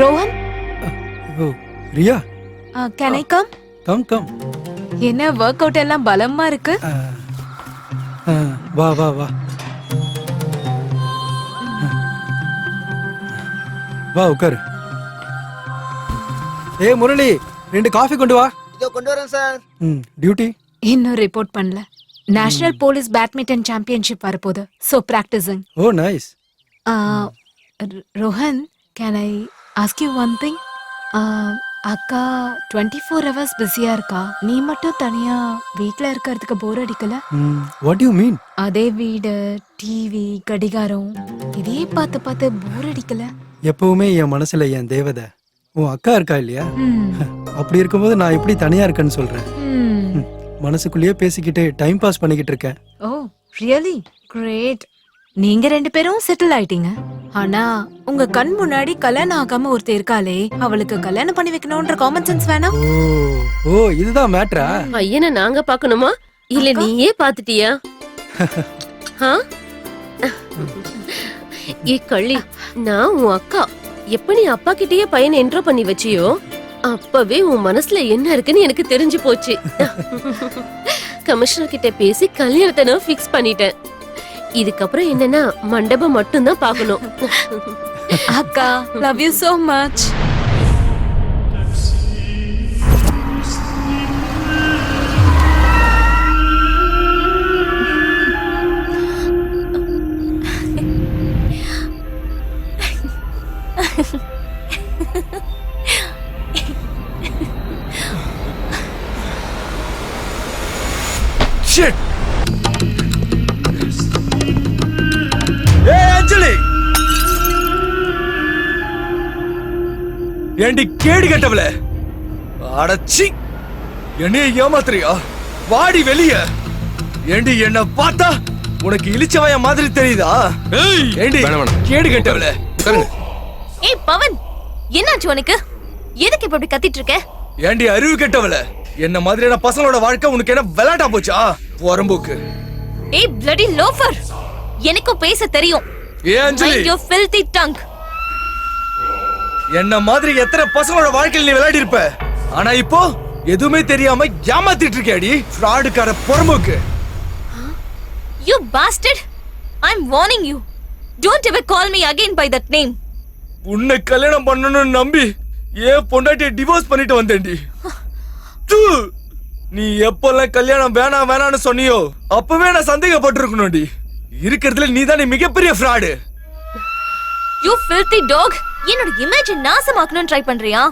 Rohan oh Riya can I come come come என்ன work out எல்லாம் பலமா இருக்கு ஆ, வா வா வா வா உட்காரு ஏ முரளி ரெண்டு காஃபி கொண்டு வா. இதோ கொண்டு வரேன் சார் ம் டியூட்டி இன்னும் ரிப்போர்ட் பண்ணல. நேஷனல் போலீஸ் பேட்மிண்டன் சாம்பியன்ஷிப் வரப்போகுது. So practising oh nice Rohan can I ask you one thing அக்கா டுவெண்ட்டி ஃபோர் ஹவர்ஸ் பிஸியா இருக்கா? நீ மட்டும் தனியா வீட்ல இருக்கிறதுக்கு போர் அடிக்கல? ம் வாட் யூ மீன் அதே வீடு டிவி கடிகாரம். இதையே பார்த்து பார்த்து போர் அடிக்கல? எப்பவுமே என் மனசுல என் தேவதை. உன் அக்கா இருக்கா இல்லையா? அப்படி இருக்கும்போது நான் எப்படி தனியா இருக்கேன்னு சொல்றேன். மனசுக்குள்ளேயே பேசிக்கிட்டு டைம் பாஸ் பண்ணிக்கிட்டு இருக்கேன். ஓ ரியலி கிரேட் நீங்க ரெண்டு பேரும் செட்டில் ஆயிட்டீங்க. ஆனா உங்க கண் முன்னாடி கல்யாணம் ஆகாம ஒருத்தர் இருக்காளே அவளுக்கு கல்யாணம் பண்ணி வைக்கணும்ன்ற காமன் சென்ஸ் வேணாம் ஓ ஓ இதுதான் மேட்ரா பையனை நாங்க பாக்கணுமா இல்ல நீயே பாத்துட்டியா ஆ? ஏ கள்ளி நான் உன் அக்கா. எப்ப நீ அப்பா கிட்டயே பையனை என்ட்ரோ பண்ணி வச்சியோ அப்பவே உன் மனசுல என்ன இருக்குன்னு எனக்கு தெரிஞ்சு போச்சு. கமிஷனர் கிட்ட பேசி கல்யாணத்தை நான் ஃபிக்ஸ் பண்ணிட்டேன். இதுக்கப்புறம் என்னன்னா மண்டபம் மட்டும்தான் பார்க்கணும். அக்கா love you so much Shit! ஏய் அஞ்சலி ஏண்டி கேடு கட்டவல அடச்சி. என்னைய ஏமாத்துறியா? வாடி வெளிய. ஏண்டி என்ன பார்த்தா உனக்கு இளிச்சவாய மாதிரி தெரியுதா? ஏண்டி வேணாம், வேணாம். கேடு கட்டவல ஏய் பவன் என்னாச்சு உனக்கு? எதுக்கு இப்ப இப்படி கத்திட்டு இருக்க ஏண்டி அறிவு கெட்டவல என்ன மாதிரியான பசங்களோட வாழ்க்கை உனக்கு என்ன விளையாட்டா போச்சா? வரம்போக்கு ஏய் bloody லோஃபர் எனக்கும் பேச தெரியும். ஏ அஞ்சலி. Your filthy tongue. என்ன மாதிரி எத்தனை பசங்களோட வாழ்க்கையில் நீ விளையாடி இருப்ப? ஆனா இப்போ எதுவுமே தெரியாம ஏமாத்திட்டு இருக்கியாடி? ஃப்ராடுக்கார பொறம்போக்கு you bastard. I'm warning you. Don't ever call me again by that name. உன்னை கல்யாணம் பண்ணணும்னு நம்பி ஏன் பொண்டாட்டிய டிவோர்ஸ் பண்ணிட்டு வந்தேன்டி! நீ எப்பெல்லாம் கல்யாணம் வேணாம் வேணாம்னு சொன்னியோ அப்பவே நான் சந்தேகப்பட்டிருக்கணும்டி. இருக்கிறதுல நீ மிகப்பெரிய ஃப்ராடு you filthy dog! என்னோட இமேஜ் நாசமாக்கணும்னு ட்ரை பண்றியா?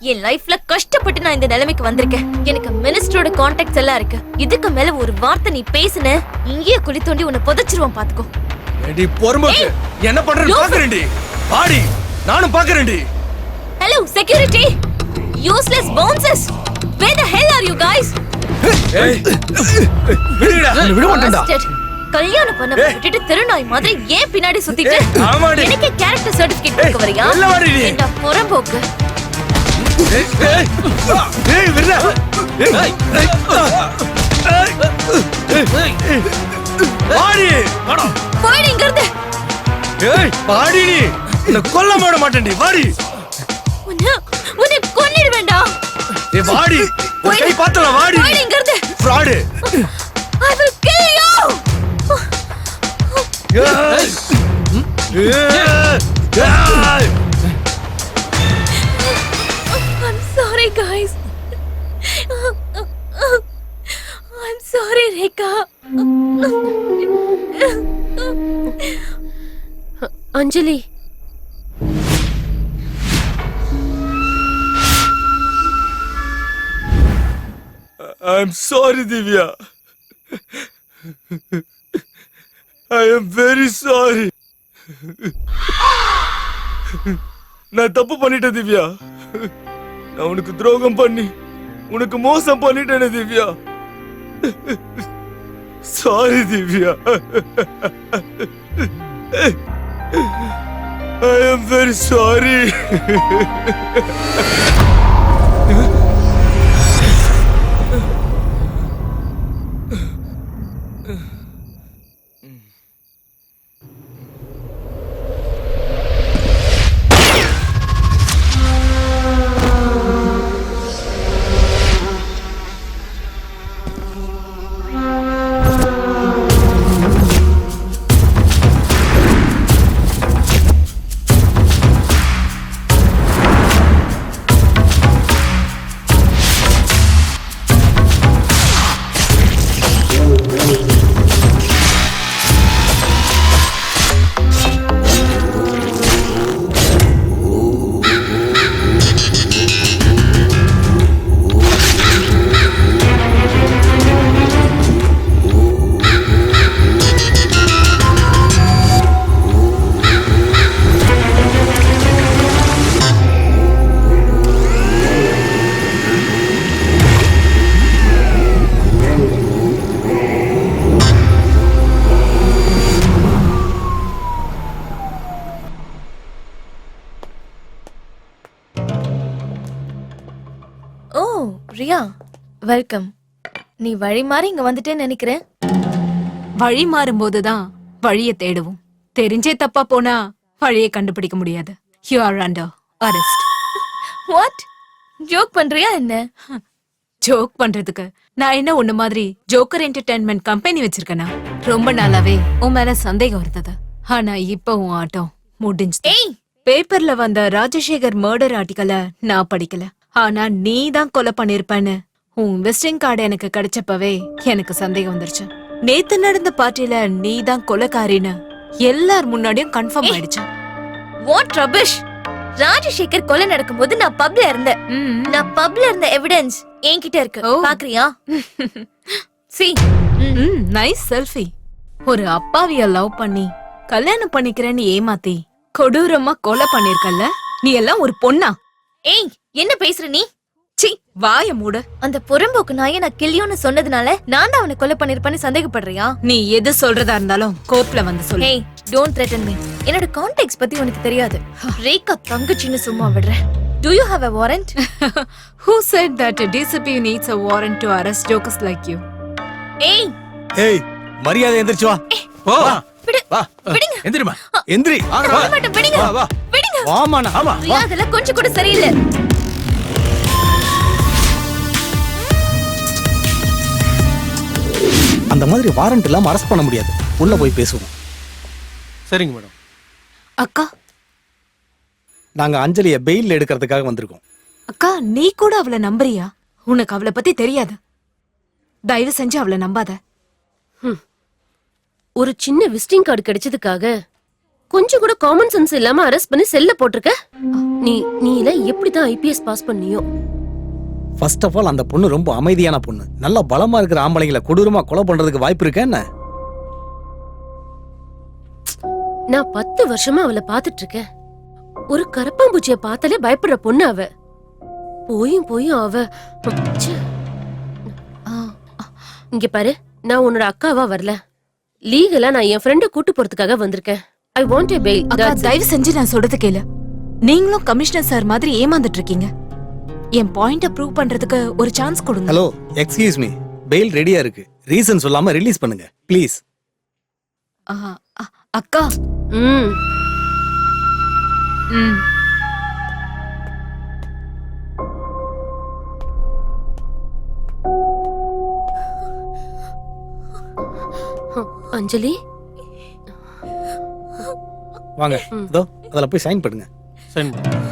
என் லைஃப்ல கஷ்டப்பட்டு நான் இந்த நிலைமைக்கு வந்திருக்கேன். எனக்கு மினிஸ்டரோட கான்டாக்ட்ஸ் எல்லாம் இருக்கு. இதுக்கு மேல ஒரு வார்த்தை நீ பேசுன இங்கேயே குழி தோண்டி உன்னை புதைச்சிருவான் பாத்துக்கோ. என்ன பண்றேன்னு. பாக்குறேன்டி. பாடி நானும் பாக்குறேன்டி hello security useless bouncers where the hell are you guys ஏய் விடுடா விட மாட்டேன்டா Bastard. கல்யாணம் பண்ண. விட்டுட்டு திருநாய் மாதிரி ஏன் பின்னாடி சுத்திட்டு ஆமாடி. எனக்கு கேரக்டர் சர்டிபிகேட் கொடுக்க வரியா வெளில வாடி நீ. என்ன புறம்போக்கு ஏய், ஏய், விடுடா. ஏய், ஏய், ஏய், ஏய், வாடி. போயிடு இங்க இருந்து ஏய், வாடி நீ. உன்னை கொல்ல விட மாட்டேன்டி வாடி. உன்னை உன்னை கொன்னிட வேண்டாம் ஏய் வாடி. போயிடு. கை பார்த்தல வாடி. போயிடு இங்க இருந்து fraud. I will kill you. ஏய். ஏய். ஏய். I'm sorry guys. I'm sorry Rekha Anjali I'm sorry, Divya. I am very sorry. நான் தப்பு பண்ணிட்டேன் திவ்யா நான் உனக்கு துரோகம் பண்ணி உனக்கு மோசம் பண்ணிட்டேனே Divya sorry Divya I am very sorry Riya welcome. நீ வழி மாறி இங்க வந்துட்டேன்னு நினைக்கிறேன். வழி மாறும்போதுதான் வழியை தேடுவோம். தெரிஞ்சே தப்பா போனா வழியை கண்டுபிடிக்க முடியாது. You are under arrest what joke பண்றியா என்ன? ஜோக் பண்றதுக்கு. நான் என்ன உன்ன மாதிரி ஜோக்கர் என்டர்டைன்மெண்ட் கம்பெனி வச்சிருக்கேனா? ரொம்ப நாளாவே உன் மேல சந்தேகம் இருந்தது. ஆனா இப்ப உன் ஆட்டம் முடிஞ்சு ஏய்! பேப்பர்ல வந்த ராஜசேகர் மர்டர் ஆர்டிக்கல நான் படிக்கல. ஆனா நீ தான் கொலை பண்ணிருப்பேன்னு. உன் விசிட்டிங் கார்டு எனக்கு கிடைச்சப்பவே எனக்கு சந்தேகம் வந்துருச்சு. நேத்து நடந்த பார்ட்டில நீ தான் கொலைக்காரின்னு எல்லார் முன்னாடியும் கன்ஃபார்ம் ஆயிடுச்சு. வாட் ரபிஷ் ராஜசேகர் கொலை நடக்கும்போது நான் பப்ல இருந்தேன். நான் பப்ல இருந்த எவிடன்ஸ் என்கிட்ட இருக்கு. பாக்குறியா? சி நைஸ் செல்ஃபி ஒரு அப்பாவிய லவ் பண்ணி கல்யாணம் பண்ணிக்கிறேன்னு ஏமாத்தி கொடூரமா கொலை பண்ணிருக்கல்ல? நீ எல்லாம் ஒரு பொண்ணா? ஏய் என்ன பேசுற நீ? சி வாய மூட. அந்த புறம்போக்கு நாயை நான் கில்லியோன்னு சொன்னதுனால நான் தான் அவனை கொலை பண்ணிருப்பேன்னு சந்தேகப்படுறியா? நீ எது சொல்றதா இருந்தாலும் கோர்ட்ல வந்து சொல்லு. ஹேய் டோன்ட் த்ரெட்டன் மீ என்னோட கான்டெக்ட் பத்தி உனக்கு தெரியாது. ரேகா தங்கச்சின்னு சும்மா விடுறேன் do you have a warrant? Who said that a DCP needs a warrant to arrest jokers like you? ஏய் ஏய் மரியாதை எந்திரிச்சு வா. ஓ விடு வா. விடுங்க. எந்திரிமா எந்திரி. வாங்கடா. விட மாட்டேன் விடுங்க. வா வா. விடுங்க. வாமாண்ணா ஆமா ரியா அதெல்லாம் கொஞ்சம் கூட சரியில்லை. மாதிரி வாரண்ட் இல்லாம அரெஸ்ட் பண்ண முடியாது. உள்ள போய் பேசுவோம். சரிங்க மேடம். அக்கா. நாங்க அஞ்சலிய பெயில் எடுக்கிறதுக்காக வந்திருக்கோம். அக்கா நீ கூட அவளை நம்புறியா? உனக்கு அவளை பத்தி தெரியாது. தயவு செஞ்சு அவளை நம்பாத. ஒரு சின்ன விசிட்டிங் கார்டு கிடைச்சதுக்காக கொஞ்சம் கூட காமன் சென்ஸ் இல்லாம அரெஸ்ட் பண்ணி செல்ல போட்டிருக்க? நீ நீ எல்லாம் எப்படிதான் ஐபிஎஸ் பாஸ் பண்ணியோ? ஃபர்ஸ்ட் ஆஃப் ஆல் அந்த பொண்ணு ரொம்ப அமைதியான பொண்ணு. நல்லா பலமா இருக்கிற ஆம்பளைங்களை கொடூரமா கொலை பண்றதுக்கு வாய்ப்பு இருக்கா என்ன? நான் பத்து வருஷமா அவளை பாத்துட்டு இருக்கேன். ஒரு கரப்பாம்பூச்சிய பார்த்தாலே பயப்படுற பொண்ணு அவ. போயும் போயும் அவ. இங்க பாரு நான் உன்னோட அக்காவா வரல. லீகலா நான் என் ஃப்ரெண்ட கூட்டு போறதுக்காக வந்திருக்கேன். ஐ வாண்ட் ஏ பெயில் தயவு செஞ்சு நான் சொல்றது கேளு. நீங்களும் கமிஷனர் சார் மாதிரி ஏமாந்துட்டு இருக்கீங்க. என் பாயிண்ட ப்ரூவ் பண்றதுக்கு ஒரு சான்ஸ் கொடுங்க. ஹலோ எக்ஸ்கியூஸ் மீ பெயில் ரெடியா இருக்கு. ரீசன் சொல்லாம ரிலீஸ் பண்ணுங்க ப்ளீஸ் அக்கா. ம். ம். அஞ்சலி? வாங்க. இதோ அதுல போய் சைன் பண்ணுங்க. சரி மேடம்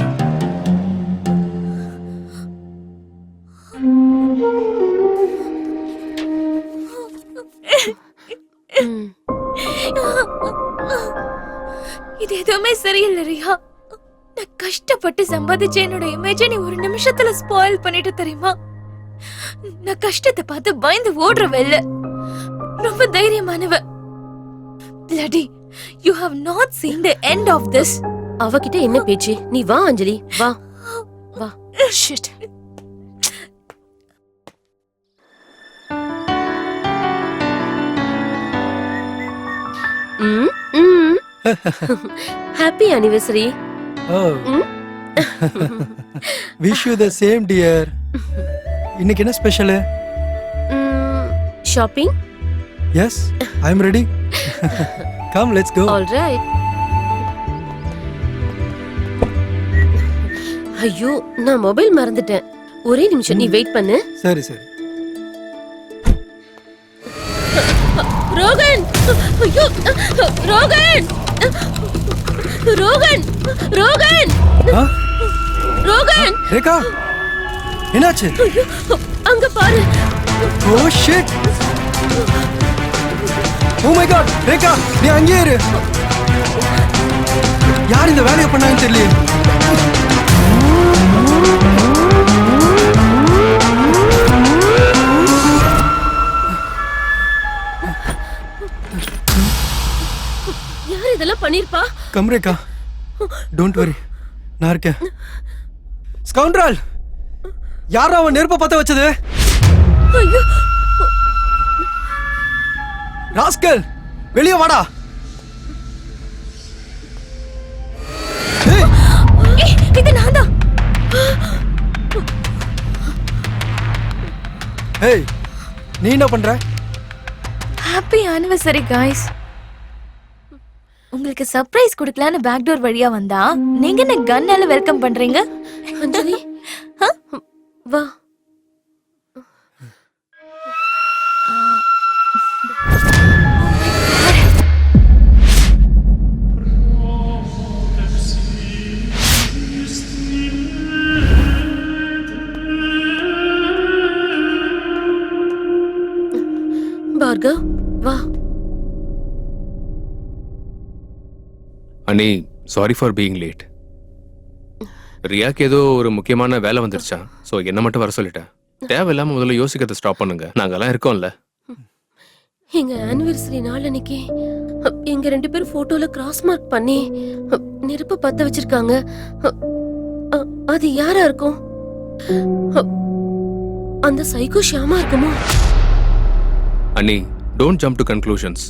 எதுவுமே சரியில்லை ரியா. நான் கஷ்டப்பட்டு சம்பாதிச்ச என்னோட இமேஜை நீ ஒரு நிமிஷத்துல ஸ்பாயில் பண்ணிட்டு தெரியுமா? நான் கஷ்டத்தை பார்த்து பயந்து ஓடுற வெல்ல ரொம்ப தைரியமானவ Bloody, you have not seen the end of this. அவகிட்ட என்ன பேச்சு? நீ வா அஞ்சலி. வா. வா. Shit. Hmm hmm. Happy anniversary oh wish you the same dear இன்னைக்கு என்ன special shopping yes I am ready come let's go all right ஐயோ நான் மொபைல் மறந்துட்டேன். ஒரே நிமிஷம் நீ வெயிட் பண்ணு. சரி சரி. ரோகன்! ஐயோ ரோகன்! ரோகன்! ரோகன்! ரோகன்! ரேகா! என்னாச்சு? அங்க பாரு. Oh shit! Oh my God Rekha நீ அங்கேயே இரு. யார் இந்த வேலையை பண்ணாங்கன்னு தெரியல யார் இதெல்லாம் பண்ணிருப்பா? கம் ரேகா டோன்ட் வரி நான் இருக்கேன். ஸ்கவுண்ட்ரல்! யாரா அவன் நெருப்ப பத்த வச்சது? ராஸ்கல் வெளியே வாடா. இது நான் தான் ஏய் நீ என்ன பண்ற? ஹாப்பி ஆனிவர்சரி காய்ஸ் உங்களுக்கு சர்ப்ரைஸ் கொடுக்கலான்னு பேக் டோர் வழியா வந்தா நீங்க என்ன கன்னால வெல்கம் பண்றீங்க? அஞ்சலி? வா. அண்ணி சாரி ஃபார் பீயிங் லேட் ரியாக்கு ஏதோ ஒரு முக்கியமான வேலை வந்துருச்சா? ஸோ என்ன மட்டும் வர சொல்லிட்டேன். தேவையில்லாம முதல்ல யோசிக்கிறத ஸ்டாப் பண்ணுங்க. நாங்கெல்லாம் இருக்கோம்ல. எங்க ஆனிவர்சரி நாள் அன்னைக்கு எங்க ரெண்டு பேரும் போட்டோல கிராஸ் மார்க் பண்ணி நெருப்பு பத்த வச்சிருக்காங்க. அது யாரா இருக்கும்? அந்த சைக்கோ ஷியாமா இருக்குமோ? அண்ணி டோன்ட் ஜம்ப் டு கன்க்ளூஷன்ஸ்